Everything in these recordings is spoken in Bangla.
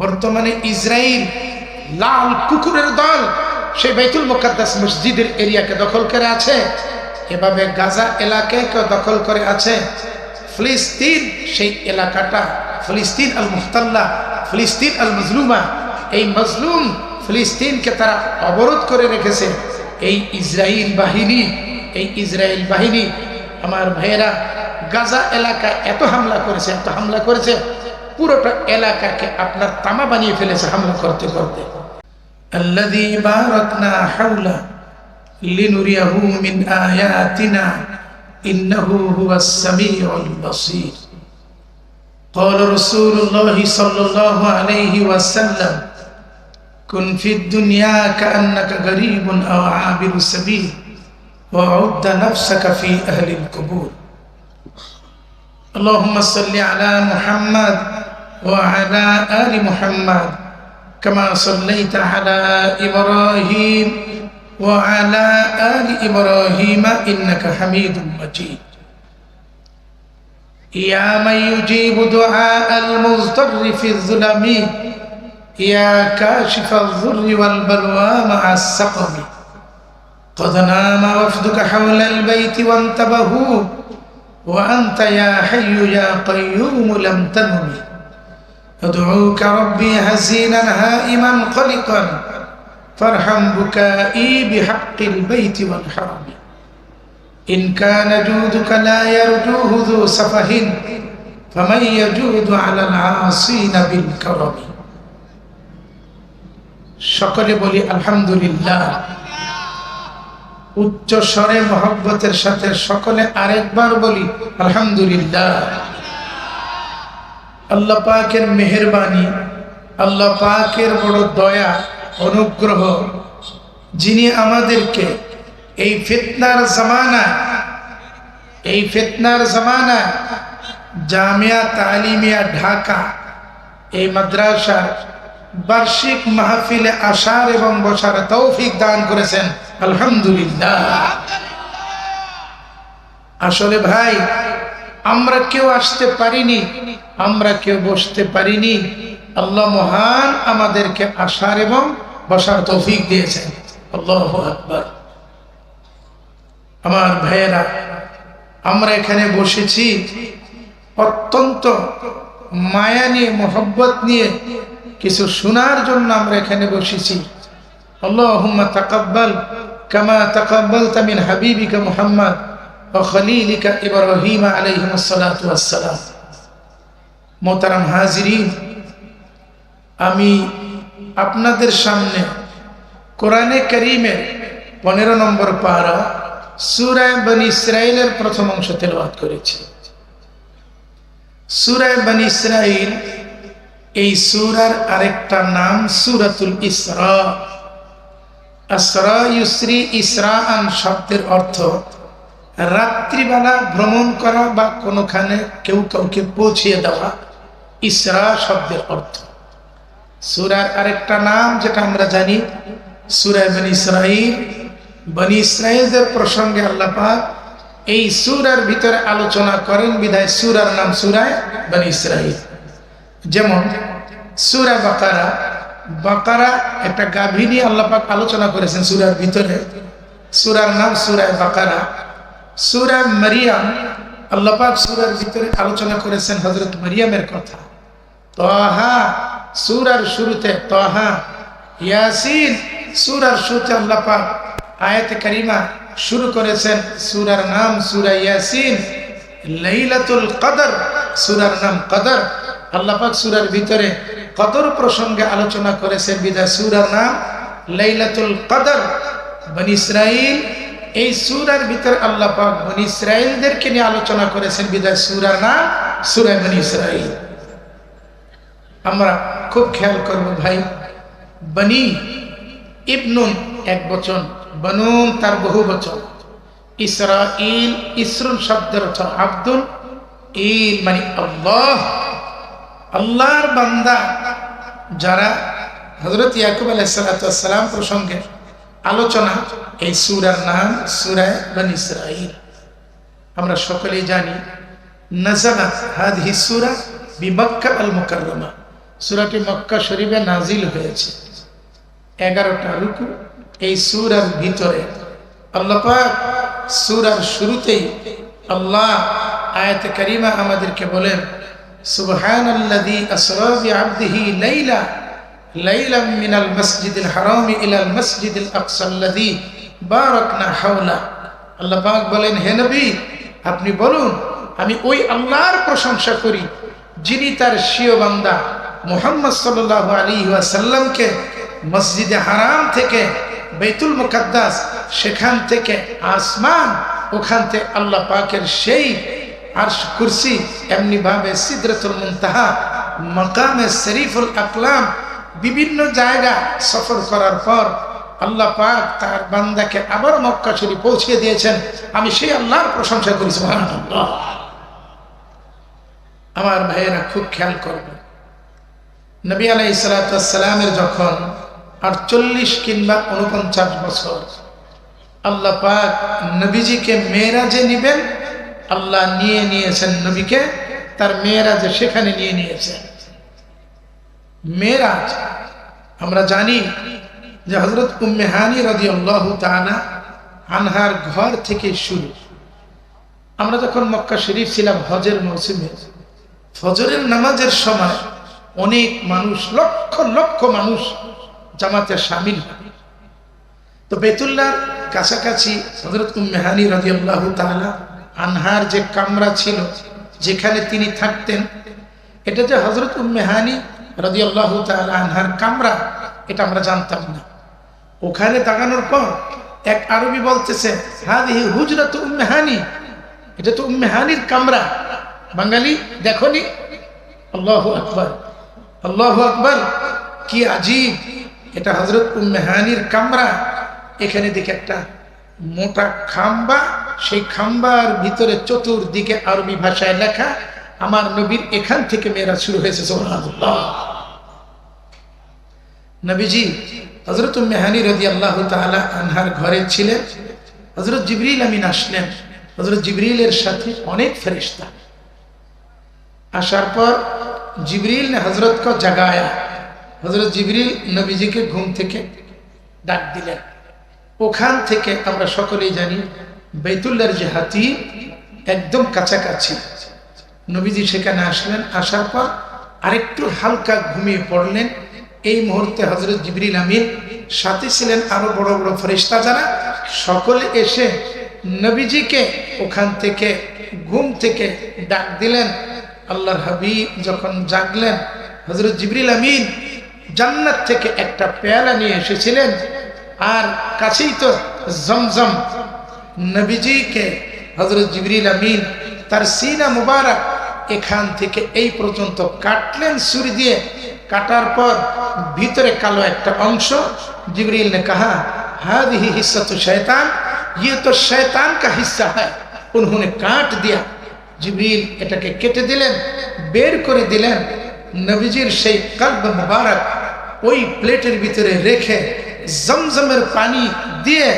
বর্তমানে ইসরায়েল লাল কুকুরের দল সেই বাইতুল মোকাদ্দাস মসজিদের এরিয়াকে দখল করে আছে। এভাবে গাজা এলাকাকে দখল করে আছে। ফিলিস্তিন, সেই এলাকাটা ফিলিস্তিন আল মুহতাল্লা ফিলিস্তিন আল মজলুমা এই মজলুম ফিলিস্তিনকে তারা অবরোধ করে রেখেছে। এই ইসরায়েল বাহিনী, এই ইসরায়েল বাহিনী, আমার ভাইয়েরা, গাজা এলাকা এত হামলা করেছে, এত হামলা করেছে পুরোটা এলাকাকে আপনার তামা বানিয়ে ফেলেছে হামলা করতে করতে الذي باركنا حوله لنريه من آياتنا إنه هو السميع البصير قال رسول الله صلى الله عليه وسلم كن في الدنيا كأنك غريب أو عابر سبيل وعد نفسك في أهل القبور اللهم صل على محمد وعلى آل محمد كما صليت على إبراهيم وعلى آل إبراهيم إنك حميد مجيد. يا من يجيب دعاء المضطر في الظلم يا كاشف الضر والبلوى مع السقم. قد نام وفدك حول البيت وانتبهوا وأنت يا حي يا قيوم لم تنم. أدعوك ربي حزينا هائما قلقا فارحم بكائي بحق البيت والحرم إن كان جودك لا يرجوه ذو سفه فمن يجود على العاصين بالكرم সকলে বলি আলহামদুলিল্লাহ উচ্চ স্বরে মহব্বতের সাথে সকলে আরেকবার বলি আলহামদুলিল্লাহ আল্লাহ পাকের মেহরবানি, আল্লাহ পাকের বড় দয়া, অনুগ্রহ, যিনি আমাদেরকে এই ফিতনার জামানা, এই ফিতনার জামানা, জামিয়া তালিমিয়া ঢাকা, এই মাদ্রাসার বার্ষিক মাহফিলে আসার এবং বসার তৌফিক দান করেছেন। আলহামদুলিল্লাহ। আসলে ভাই আমরা কেউ আসতে পারিনি, আমরা কেউ বসতে পারিনি। আল্লাহ মহান আমাদেরকে আসার এবং বসার তৌফিক দিয়েছেন। আল্লাহ আকবর। আমার ভাইয়েরা, আমরা এখানে বসেছি অত্যন্ত মায়া নিয়ে, মোহব্বত নিয়ে, কিছু শোনার জন্য আমরা এখানে বসেছি। আল্লাহুম্মা তাকাব্বাল কামা তাকাব্বালতা তামিন হাবিবিকা মুহাম্মদ। ইব্রাহিম আলাইহিস সালাতু ওয়াস সালাম মোহতারাম হাজিরিন, আমি আপনাদের সামনে কোরআনে করিমের পনেরো নম্বর পারা সুরায় বনি ইসরায়েলের প্রথম অংশ তেলবাদ করেছি। সুরায় বনি ইসরায়েল এই সুরার আরেকটা নাম সুরাতুল ইসরা। আসরা ইউসরি ইসরাআন শব্দের অর্থ রাত্রিবেলা ভ্রমণ করা বা কোনোখানে কেউ কাউকে পৌঁছিয়ে দেওয়া, ইসরা শব্দের অর্থ। সুরার আরেকটা নাম যেটা আমরা জানি সুরায় বনি ইসরাইল বনি ইসরাইলদের প্রসঙ্গে আল্লাহ পাক এই সুরার ভিতরে আলোচনা করেন, বিধায় সুরার নাম সুরায় বনি ইসরাইল যেমন, সুরা বাকারা বাকারা একটা গাভী নিয়ে আল্লাহ আলোচনা করেছেন সুরার ভিতরে। সুরার নাম সুরায় বাকারা। সুরা মারিয়াম, আল্লাহ পাক সুরার ভিতরে আলোচনা করেছেন হজরত মারিয়ামের কথা। তহা সুরার শুরুতে, তহা ইয়াসিন সুরার শুরুতে আল্লাহ পাক আয়াত কারিমা শুরু করেছেন। সুরার নাম সুরা ইয়াসিন, লাইলাতুল কদর, সুরার নাম কদর। আল্লাহ পাক সুরার ভিতরে কদর প্রসঙ্গে আলোচনা করেছেন। বিদায় সুরার নাম লাইলাতুল কদর, বনি ইসরাইল এই সুরার ভিতরে আল্লাহ পাক বনি ইসরাইলদেরকে নিয়ে আলোচনা করেছেন, বিদায় সুরার নাম সুরায় বনি ইসরাইল আমরা খুব খেয়াল করব ভাই, বনি ইবনুন এক বচন, বনুন তার বহু বচন। ইসরা ইল ইসরুন শব্দের অর্থ আব্দুল ইল মানে আল্লাহ। আল্লাহর বান্দা যারা হজরত ইয়াকুব আলাইসালাম প্রসঙ্গে আলোচনা এই সুরার নাম সুরায় বন ইসরাইল আমরা সকলেই জানি নাজালাত হাদিহি সূরা বিমক্কা আল মুকাররমা সুরাটি মক্কা শরীফে নাজিল হয়েছে। এগারোটা রুকু এই সুরার ভিতরে আল্লাহ পাক সুরার শুরুতেই আল্লাহ আয়াতে কারিমা আমাদেরকে বলেন সুবহান আল্লাযী আসরা বিআবদিহি লাইলা লাইলাম মিনাল মসজিদিল হারামি ইলাল মসজিদিল আকসা আল্লাযী বারাকনা হাওলা। আল্লাহ পাক বলেন, হে নবী, আপনি বলুন, আমি ওই আল্লাহর প্রশংসা করি, যিনি তার স্বীয় বান্দা মোহাম্মদ সাল্লাল্লাহু আলাইহি ওয়াসাল্লামকে মসজিদে হারাম থেকে বেতুল মুকাদ্দাস, সেখান থেকে আসমান, ওখান থেকে আল্লাহ পাকের সেই আর কুরসি এমনি ভাবে সিদরতুল মুনতাহা, মাকামে শরীফুল আকলাম বিভিন্ন জায়গা সফর করার পর আল্লাহ পাক তার বান্দাকে আবার মক্কা শরীফ পৌঁছিয়ে দিয়েছেন। আমি সেই আল্লাহর প্রশংসা করি আমার ভাইয়েরা খুব খেয়াল করবে। নবী আলাই সালাতামের যখন আটচল্লিশ কিংবা উনপঞ্চাশ বছর, আল্লাহ পাক নবীজিকে মেয়েরা যে নিবেন, আল্লাহ নিয়ে নিয়েছেন নবীকে, তার মেয়েরা যে সেখানে নিয়ে নিয়েছেন। মেয়েরাজ আমরা জানি যে হজরত উম্মেহানি রদি আল্লাহ তানা আনহার ঘর থেকে শুরু। আমরা যখন মক্কা শরীফ ছিলাম হজের মৌসুমে, ফজরের নামাজের সময় অনেক মানুষ, লক্ষ লক্ষ মানুষ জামাতে সামিল তো বেতুল্লার কাছাকাছি হজরত মেহানি রাজিয়াল্লাহ তালা আনহার যে কামরা ছিল, যেখানে তিনি থাকতেন, এটা যে হজরত মেহানি রাজিয়াল্লাহ তালা আনহার কামরা, এটা আমরা জানতাম না। ওখানে দাঁড়ানোর পর এক আরবি বলতেছে হাদি হুজরত উম্মেহানি এটা তো উম্মেহানির কামরা। বাঙালি, দেখনি? আল্লাহ আকবর। আল্লাহ আকবর, কি আজীব। এটা হজরত উম্মেহানির কামরা। এখানে দেখে একটা মোটা খাম্বা, সেই খাম্বার ভিতরে চতুর্দিকে আরবি ভাষায় লেখা আমার নবীর এখান থেকে মেয়েরা শুরু হয়েছে নবীজি হজরত মেহানি রদি আল্লাহ আনহার ঘরে ছিলেন। হজরত জিবরিল আমিন আসলেন। হজরত সাথে অনেক ফেরিস্তা আসার পর জিবরিল হজরত জাগায়া। হজরত জিবরিল নবীজিকে ঘুম থেকে ডাক দিলেন। ওখান থেকে আমরা সকলেই জানি বেতুল্লার যে হাতি একদম কাছাকাছি। নবীজি সেখানে আসলেন, আসার পর আরেকটু হালকা ঘুমিয়ে পড়লেন। এই মুহূর্তে হজরত জিবরিল আমিন সাথে ছিলেন আরও বড় বড় ফরিস্তা যারা। সকলে এসে নবীজিকে ওখান থেকে ঘুম থেকে ডাক দিলেন। আল্লাহর হাবিব যখন জাগলেন হজরত জিবরিল আমিন জান্নাত থেকে একটা পেয়ালা নিয়ে এসেছিলেন। আর কাছেই তো জমজম নবীজিকে হজরত জিবরিল আমিন তার সিনা মুবারক এখান থেকে এই পর্যন্ত কাটলেন সুরি দিয়ে কাটার পর ভিতরে কালো একটা অংশ জিবরিল ने कहा हादिही हिस्सा तो शैतान ये तो शैतान का हिस्सा है उन्होंने काट दिया জিবরিল এটাকে কেটে দিলেন বের করে দিলেন নবীজির সেই কল্ব মুবারক ওই প্লেটের ভিতরে রেখে জমজমের পানি দিয়ে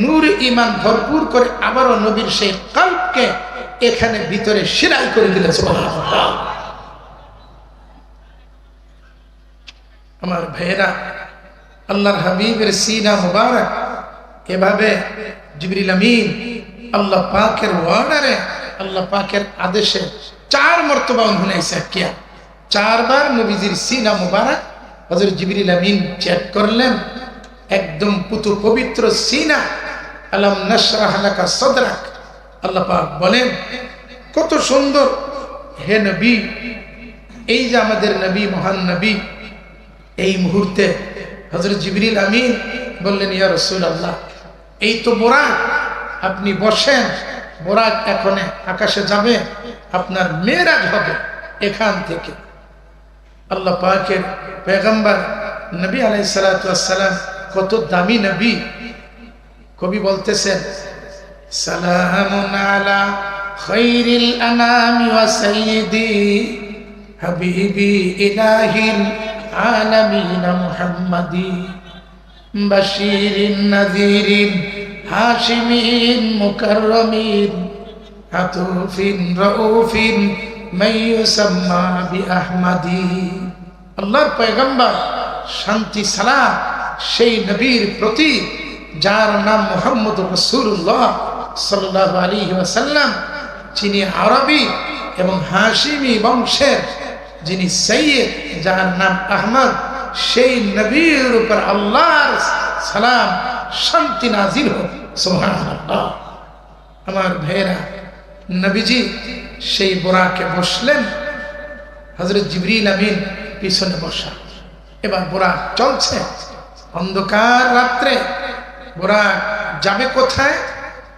নূর ইমান ভরপুর করে আবারও নবীর সেই কল্পকে এখানে ভিতরে সেরাই করে দিলে আমার ভাইয়েরা, আল্লাহর হাবিবের সিনা মুবারক, এভাবে জিবরিল আমিন আল্লাহ পাকের ওয়ার্ডারে আল্লাহ পাকের আদেশে চার মর্তবা উন্নয়সা কিয়া চারবার নবীজির সিনা মুবারক হজর জিবরিল আমিন চেক করলেন, একদম পুতু পবিত্র সিনা, আলম নশরাহ লাকা সদরাক আল্লাহ পাক বলেন, কত সুন্দর, হে নবী, এই যে আমাদের নবী, মহান নবী, এই মুহূর্তে হজরত জিবরিল আমিন বললেন, ইয়া রসুল আল্লাহ এই তো বোরাক, আপনি বসেন, বোরাক এখন আকাশে যাবে, আপনার মেয়েরাজ হবে এখান থেকে। আল্লাহ পাকের পেগম্বর নবী আলাই সালাম কত দামি নবী, কবি বলতেছেন সালামুন আলা খৈরিল আনামি ওয়া সাইয়্যিদি হাবিবি ইলাহিল আলামিন মুহাম্মাদি বাশিরিন নাযিরিন হাশিমিন মুকাররমিন আতুফিন রাউফিন মাইয়ুসাম্মা বিআহমাদি আল্লাহর পয়গম্বর শান্তি সালাম সেই নবীর প্রতি যার নাম মোহাম্মদ রসুল্লাহ সাল্লাহ আলী ওয়াসাল্লাম, যিনি আরবি এবং হাসিমি বংশের, যিনি সৈয়দ, যার নাম আহমদ, সেই নবীর উপর আল্লাহর সালাম, শান্তি নাজির হোক আমার ভাইয়েরা, নবীজি সেই বোরাকে বসলেন হজরত জিবরিল আমিন পিছনে বসা। এবার বোরা চলছে। অন্ধকার রাত্রে বোরা যাবে কোথায়?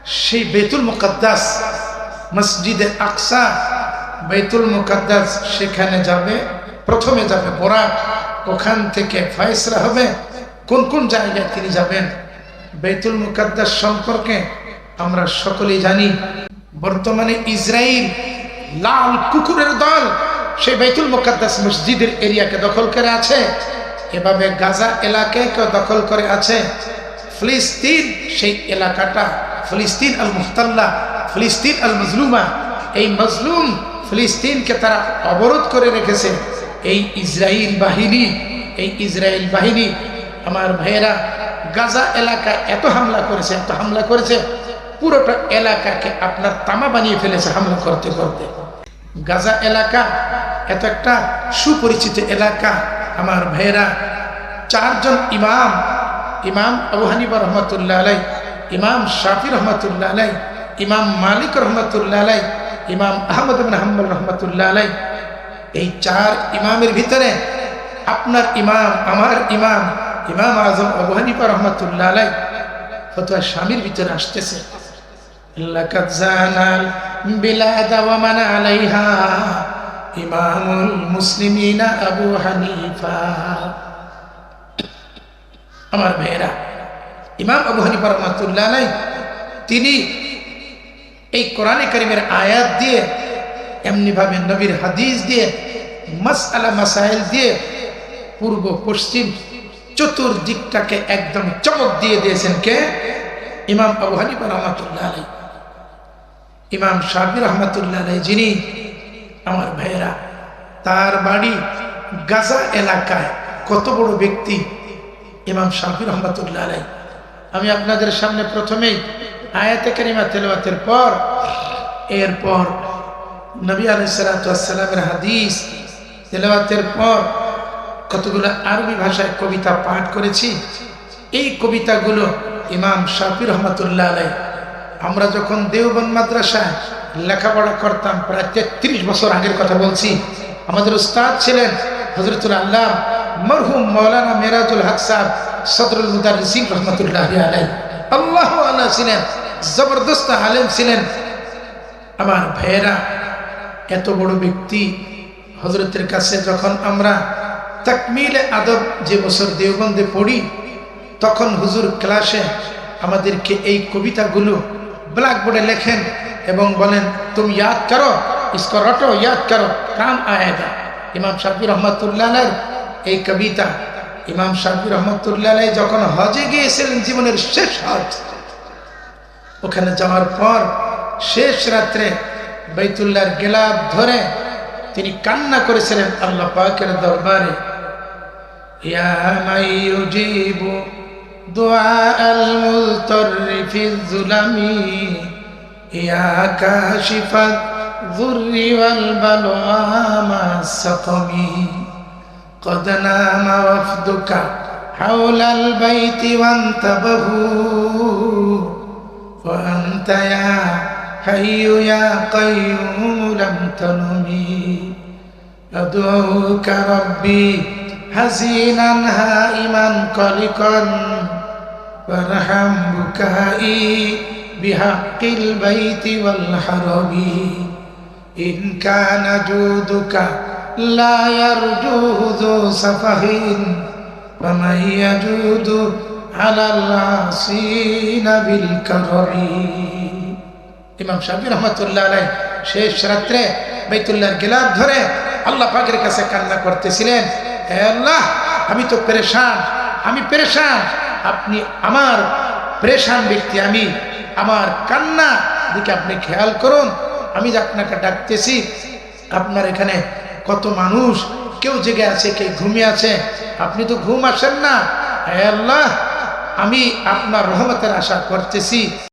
সেই বেতুল মুকদ্দাস, মসজিদে আকসা, বেতুল মুকদ্দাস সেখানে যাবে, প্রথমে যাবে বোরা ওখান থেকে ফয়সলা হবে, কোন কোন জায়গায় তিনি যাবেন? বেতুল মুকদ্দাস সম্পর্কে আমরা সকলেই জানি, বর্তমানে ইসরায়েল লাল কুকুরের দল, সেই বেতুল মুকদ্দাস মসজিদের এরিয়াকে দখল করে আছে, এভাবে গাজা এলাকাকে দখল করে আছে, ফিলিস্তিন সেই এলাকাটা ফিলিস্তিন আল মুহতাল্লা ফিলিস্তিন আল মজলুমা এই মজলুম ফিলিস্তিনকে তারা অবরোধ করে রেখেছে। এই ইসরায়েল বাহিনী, এই ইসরায়েল বাহিনী, আমার ভাইয়েরা, গাজা এলাকা এত হামলা করেছে, এত হামলা করেছে, পুরোটা এলাকাকে আপনার তামা বানিয়ে ফেলেছে হামলা করতে করতে। গাজা এলাকা এত একটা সুপরিচিত এলাকা, আমার ভাইয়েরা, চারজন ইমাম ইমাম আবু হানিবা রহমতুল্লাহ আলাই ইমাম শাফি রহমতুল্লাহ আলাই ইমাম মালিক রহমতুল্লাহ আলাই ইমাম আহমদ হাম্বল রহমতুল্লাহ আলাই এই চার ইমামের ভিতরে আপনার ইমাম, আমার ইমাম ইমাম আজম আবু হানিফা রহমতুল্লাহ আলাই ফতোয়া স্বামীর ভিতরে আসতেছে। ইমামুল মুসলিমিনা আবু হানিফা। আমার ভাইয়েরা ইমাম আবু হানিফা রহমতুল্লাহ আলাই তিনি এই কোরআনে করিমের আয়াত দিয়ে, এমনিভাবে নবীর হাদিস দিয়ে মাস আলা মাসাইল দিয়ে, পূর্ব পশ্চিম চতুর্দিকটাকে একদম চমক দিয়ে দিয়েছেন কে? ইমাম আবু হানিফা রহমতুল্লাহ আলাই ইমাম শাহির রহমতুল্লাহ আলাই যিনি আমার ভাইয়েরা, তার বাড়ি গাজা এলাকায় কত বড় ব্যক্তি? ইমাম শাহি রহমতুল্লাহ আলাই আমি আপনাদের সামনে প্রথমেই আয়াতে কারিমা তেলাওয়াতের পর, এরপর নবী আলাইসালামের হাদিস তেলাওয়াতের পর কতগুলো আরবি ভাষায় কবিতা পাঠ করেছি। এই কবিতাগুলো ইমাম শাফি রহমতুল্লাহ আলাই আমরা যখন দেওবন্দ মাদ্রাসায় লেখাপড়া করতাম, প্রায় তেত্রিশ বছর আগের কথা বলছি। আমাদের উস্তাদ ছিলেন হজরতুল আল্লাহ মরহুম মৌলানা মেরাজুল হক সাহ সদরুল মুদার সিং রহমতুল্লাহ আল্লাহ আল্লাহ ছিলেন, জবরদস্ত আলেম ছিলেন। আমার ভাইয়েরা, এত বড় ব্যক্তি হজরতের কাছে যখন আমরা তাকমিলে আদব যে বছর দেওবন্দে পড়ি, তখন হুজুর ক্লাসে আমাদেরকে এই কবিতাগুলো ব্ল্যাকবোর্ডে লেখেন এবং বলেন, তুমি ইয়াদ করো, ইসকো রটো, ইয়াদ করো, কাম আয়েগা। ইমাম শাফি রহমতুল্লাহ এই কবিতা ইমাম শাহি রহমতুল্লাহ যখন হজে গিয়েছিলেন জীবনের শেষ হজ, ওখানে যাওয়ার পর শেষ রাত্রে বেতুল্লার গেলাপ ধরে তিনি কান্না করেছিলেন আল্লাহ পাকের দরবারে কাশিফা জুরি ওয়াল বালোয়া মা قد نام وفدك حول البيت وانتبهوا. وأنت يا حي يا قيوم لم تنمي. أدعوك ربي حزينا هائما قلقا. وأرحم بكائي بحق البيت والحرم. إن كان جودك لا يرجوه ذو سفه فمن يجود على العاصين بالكرم ইমাম শাফি রহমতুল্লাহ আলাই শেষ রাত্রে বাইতুল্লাহর গেলাপ ধরে আল্লাহ পাকের কাছে কান্না করতেছিলেন হে আল্লাহ আমি তো পেরেশান আমি পেরেশান আপনি আমার পেরেশান ব্যক্তি আমি আমার কান্না দিকে আপনি খেয়াল করুন আমি যে আপনাকে ডাকতেছি আপনার এখানে কত মানুষ, কেউ জেগে আছে কে ঘুমিয়ে আছে। আপনি তো ঘুম আসেন না। আল্লাহ, আমি আপনার রহমতের আশা করতেছি।